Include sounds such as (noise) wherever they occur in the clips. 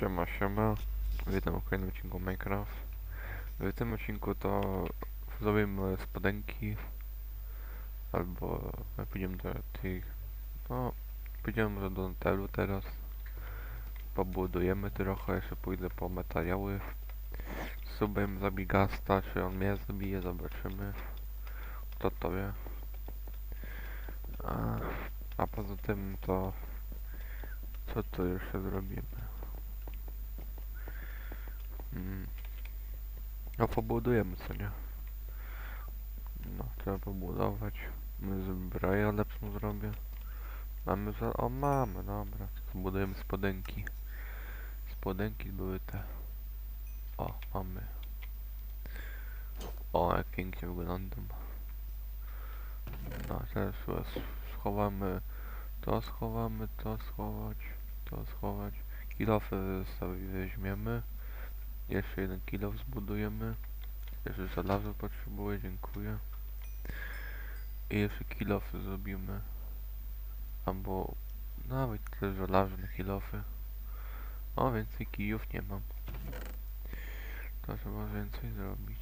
Siema, siema. Witam w kolejnym odcinku Minecraft. W tym odcinku to zrobimy spodenki. Albo my pójdziemy do tych... No, pójdziemy do Nutelu teraz. Pobudujemy trochę, jeszcze pójdę po materiały. Subem zabij Gasta, czy on mnie zabije, zobaczymy. Kto to wie. A, a poza tym to... Co tu jeszcze zrobimy? Mm. No pobudujemy co nie? No trzeba pobudować. My zbroję lepszą zrobię. Mamy za... O mamy, dobra. Zbudujemy spodenki. Spodenki były te. O, mamy. O, jak pięknie wyglądam. No teraz schowamy to schowamy, to schować, to schować. Kilofy sobie weźmiemy. Jeszcze jeden kilof zbudujemy. Jeszcze żelazo potrzebuję, dziękuję. I jeszcze kilofy zrobimy. Albo nawet te żelazne kilofy. O, więcej kijów nie mam. To trzeba więcej zrobić.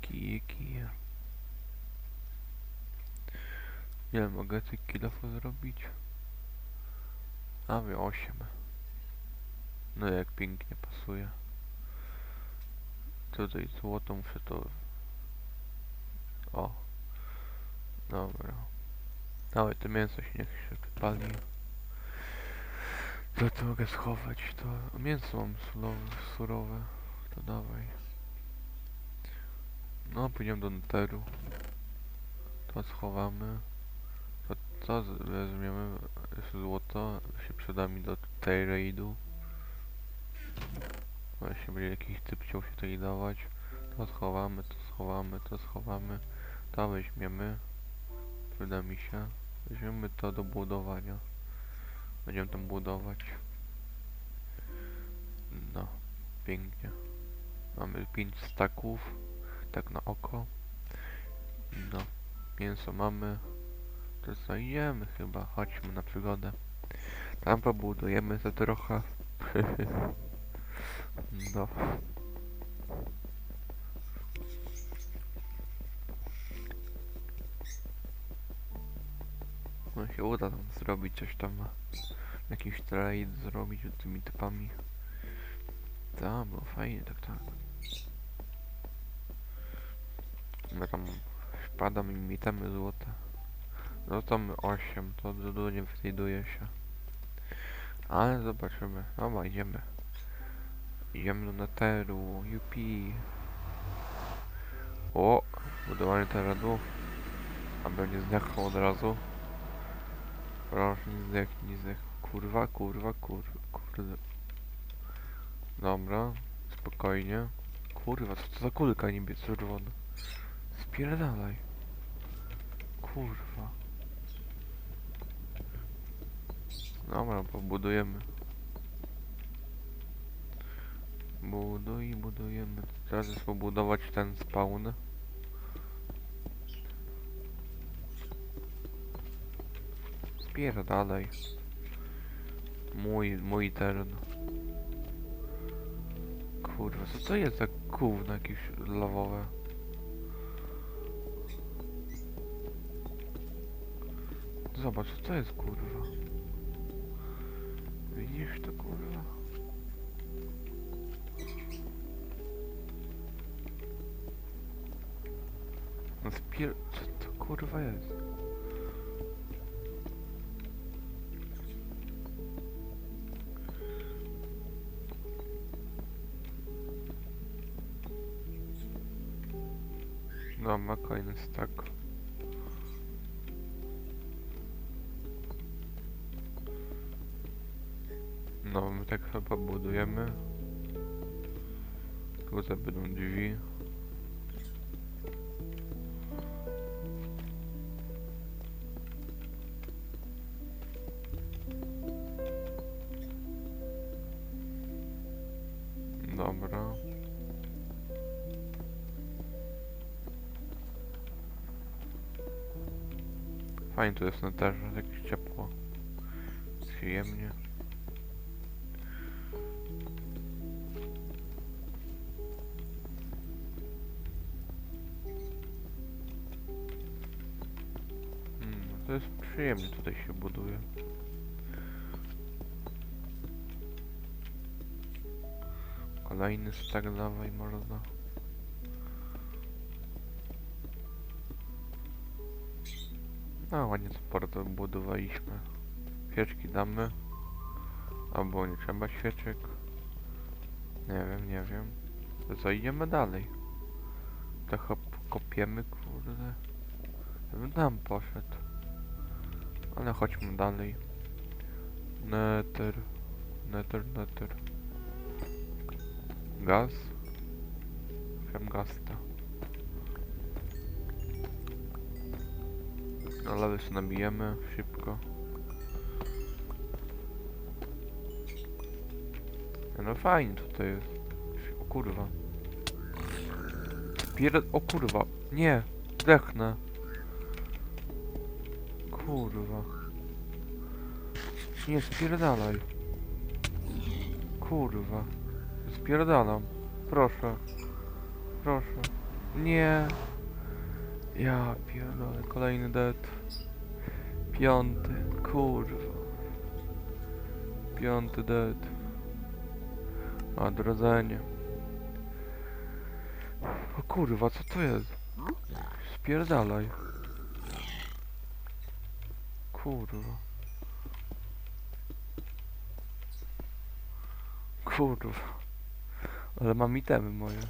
Kije, kije. Ile mogę tych kilofów zrobić? A wy 8. No jak pięknie pasuje. Tutaj złoto muszę to... O. Dobra. Dawaj, to mięso się niech się wypali. To to mogę schować, to... Mięso mam surowe, surowe. To dawaj. No, pójdziemy do Netheru. To schowamy. To co z- weźmiemy? Złoto się przyda mi do tej raidu. Właśnie będzie jakiś typ chciał się tutaj dawać. To schowamy, to schowamy, to schowamy. To weźmiemy. Przyda mi się. Weźmiemy to do budowania. Będziemy tam budować. No, pięknie. Mamy 5 staków tak na oko. No, mięso mamy. To idziemy chyba, chodźmy na przygodę. Tam pobudujemy to trochę. (laughs) no. No się uda tam zrobić coś tam. Jakiś trade zrobić tymi typami. Tak, było fajnie, tak, tak. My tam wpada mi mitamy złote. No to my 8, to dużo nie wytyduje się. Ale zobaczymy. Dobra, idziemy. Idziemy do Netheru, jupi. O, budowanie terenu. Aby nie zdechło od razu. Proszę, nie zdech, nie zdech. Kurwa, kurwa, kurwa, kurde. Dobra, spokojnie. Kurwa, co to za kulka niebiesko-czerwona? Spierdalaj. Kurwa. Dobra, pobudujemy. Buduj, budujemy. Teraz jest pobudować ten spawn. Spierdalaj. Mój, mój teren. Kurwa, co to jest za gówno jakieś lawowe? Zobacz, co to jest kurwa? Widzisz to kurwa? No spier... Co to kurwa jest? No, ma kolejny stack. No, my tak chyba budujemy. Tutaj będą drzwi. Dobra. Fajnie tu jest na terze, jakieś ciepło. Przyjemnie. Przyjemnie tutaj się buduje. Kolejny stak dawaj morda. No ładnie sporo to budowaliśmy. Świeczki damy. Albo nie trzeba świeczek. Nie wiem, nie wiem. Co, idziemy dalej. Trochę kopiemy, kurde. Ja bym tam poszedł. Ale chodźmy dalej. Nether. Nether, nether. Gaz? Wiem gasta. Na lewy się nabijemy szybko. No fajnie tutaj jest. O kurwa. Pierd... O kurwa. Nie. Zdechnę. Kurwa. Nie, spierdalaj. Kurwa. Spierdalam. Proszę. Proszę. Nie. Ja pierdolę. Kolejny dead. Piąty. Kurwa. Piąty dead. Odrodzenie. O kurwa, co to jest? Spierdalaj. Kurwa. Kurwa. Ale mam itemy moje.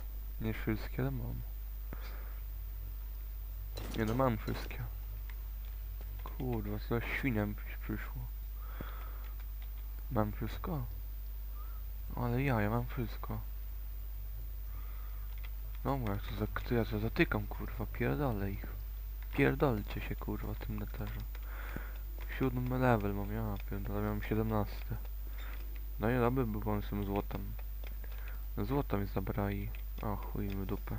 Nie wszystkie, ale mam. Nie no, mam wszystkie. Kurwa, co świnia mi przyszło. Mam wszystko? Ale ja, ja mam wszystko. No jak to za, to ja to zatykam kurwa, pierdolę ich. Pierdolcie się kurwa tym neterze. Siódmy level mam, ja pierdolę, miałem 17. No i dobry był on z tym złotem. Złoto mi zabrali. O chuj w dupę.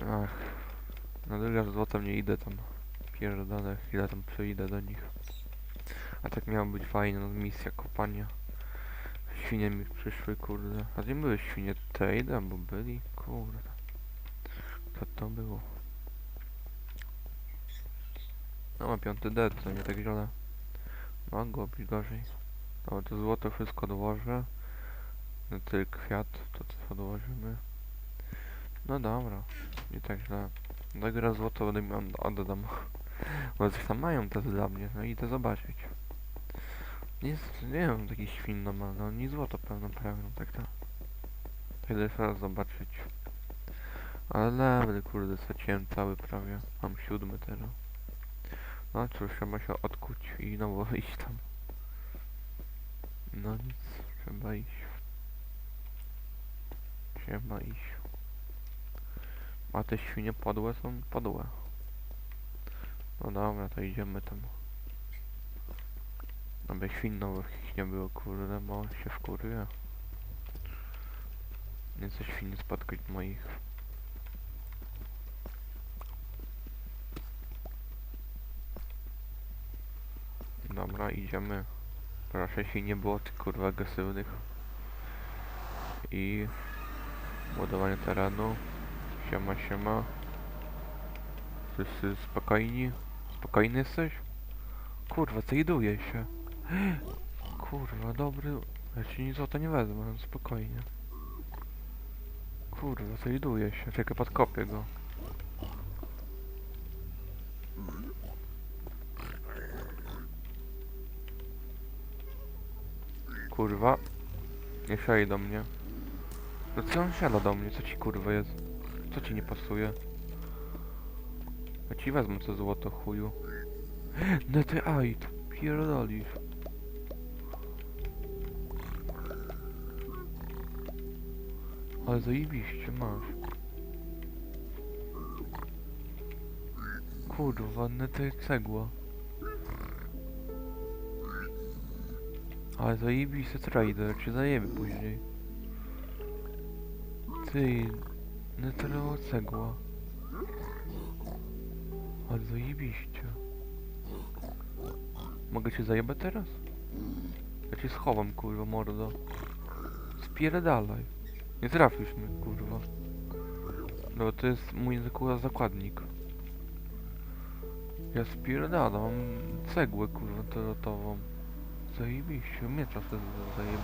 Ach. Na drugie złotem nie idę tam. Pierdolę, chwilę tam przejdę do nich. A tak miało być fajna misja kopania. Świnie mi przyszły, kurde. A gdzie były świnie? Trade albo byli? Kurde. Co to było? No ma piąty dead, to nie tak źle. Mogło być gorzej. No to złoto wszystko dołożę. No ty kwiat, to co dołożymy. No dobra, nie tak źle. Dogra złoto będę mi od- oddam. (laughs) Bo coś tam mają te dla mnie, no idę zobaczyć. Nie, jest- nie wiem, taki świn normalny, oni złoto pewno pragną, tak tak. To idę jeszcze raz zobaczyć. Ale level, kurde, straciłem cały prawie. Mam siódmy teraz. No cóż, trzeba się odkuć i znowu (laughs) iść tam. No nic, trzeba iść. Trzeba iść. A te świnie podłe są podłe. No dobra, to idziemy tam. Aby świn nowych nie było, kurde, bo się wkuruje. Nie chcę świn spotkać moich. Dobra, idziemy. Proszę się nie było tych kurwa agresywnych. I budowanie terenu. Siema, siema. Wszyscy spokojni? Spokojny jesteś? Kurwa, zaiduję się. (gasps) Kurwa, dobry. Ja ci nic o to nie wezmę, spokojnie. Kurwa, zaiduję się. Czekaj, podkopię go. Kurwa. Nie szej do mnie. No co on siada do mnie? Co ci kurwa jest? Co ci nie pasuje? Ja ci wezmę to złoto chuju. (gasps) No ty aj, pierdolisz. Ale zajebiście masz. Kurwa, no to cegła. Ale zajebisty trader, czy zajebie później. Ty, neterowa cegła. Ale zajebiście. Mogę cię zajebać teraz? Ja cię schowam, kurwa, mordo. Spierdalaj. Nie trafisz mnie, kurwa. No to jest mój kurwa zakładnik. Ja spierdalam. Cegłę, kurwa, terotową. Zajebiście. Miecza wtedy zajebie.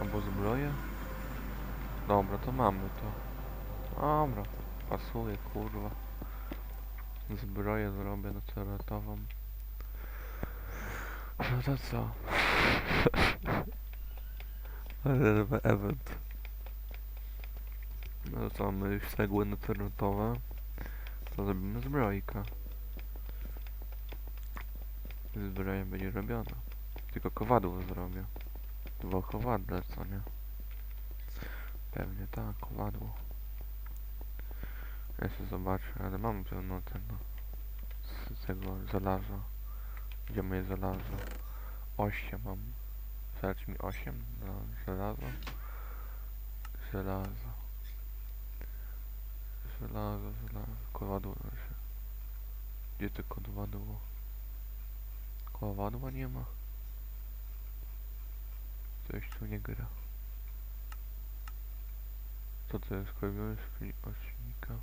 Albo zbroję. Dobra, to mamy to. Dobra, pasuje, kurwa. Zbroję zrobię na ceratową. No to co? (laughs) Ale event. No to co, mamy już cegły naturatowe. To zrobimy zbrojkę. Zbroja będzie robiona. Tylko kowadło zrobię. Dwa kowadle, co nie? Pewnie tak, kowadło. Ja się zobaczę, ale mam pewno ten no, z tego żelaza. Gdzie moje żelazo? 8 mam. Zaleć mi 8 na żelazo. Żelazo. Żelazo, żelazo. Kowadło się. Gdzie to kowadło? Kowadła nie ma. Coś tu nie gra. Co to jest? Kolejny ośnika.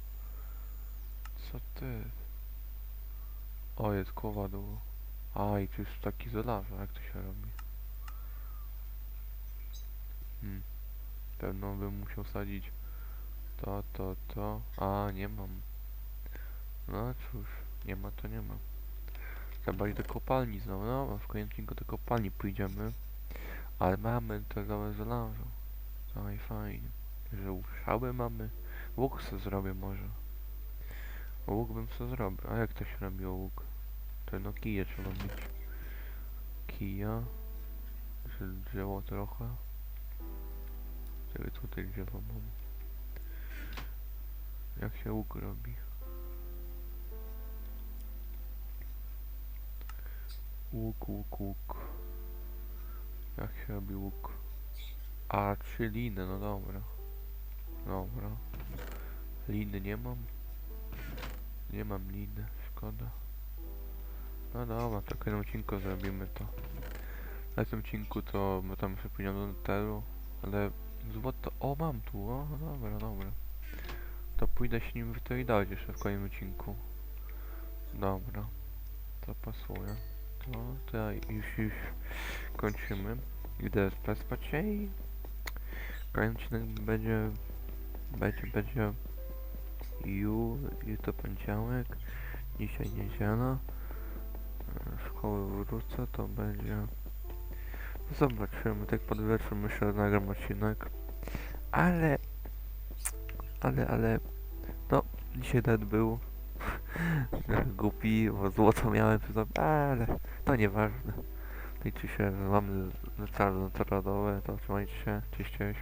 Co to jest? O, jest kowadło. A, i tu jest taki żelazo, jak to się robi? Hmm. Pewno bym musiał sadzić to, to, to. A, nie mam. No cóż, nie ma to nie ma. Trzeba iść do kopalni znowu, no w końcu do kopalni pójdziemy. Ale mamy całe żelazo. No i fajnie. Że uszały mamy. Łuk se zrobię może. Łuk bym se zrobił. A jak to się robi łuk? To no kije trzeba mieć. Kija. Jeszcze drzewo trochę. Czego tutaj drzewo mam? Jak się łuk robi? Łuk, łuk, łuk. Jak się robi łuk? A, trzy liny, no dobra. Dobra. Liny nie mam. Nie mam liny, szkoda. No dobra, to w kolejnym odcinku zrobimy to. Na tym odcinku to my tam jeszcze pójdziemy do Netheru, ale złoto... O, mam tu, o, dobra, dobra. To pójdę się nim wytradać jeszcze w kolejnym odcinku. Dobra. To pasuje. To, to już, już kończymy. Idę spać się i odcinek będzie, będzie, będzie ju, jutro poniedziałek, dzisiaj niedziela, e, szkoły wrócę, to będzie, no zobaczymy, tak pod wieczór myślę, że nagram odcinek, ale, ale, ale, no, dzisiaj nawet był, (laughs) głupi, bo złoto miałem, ale to nieważne. Liczy się, mamy narodowe, to trzymajcie się, cześć, cześć.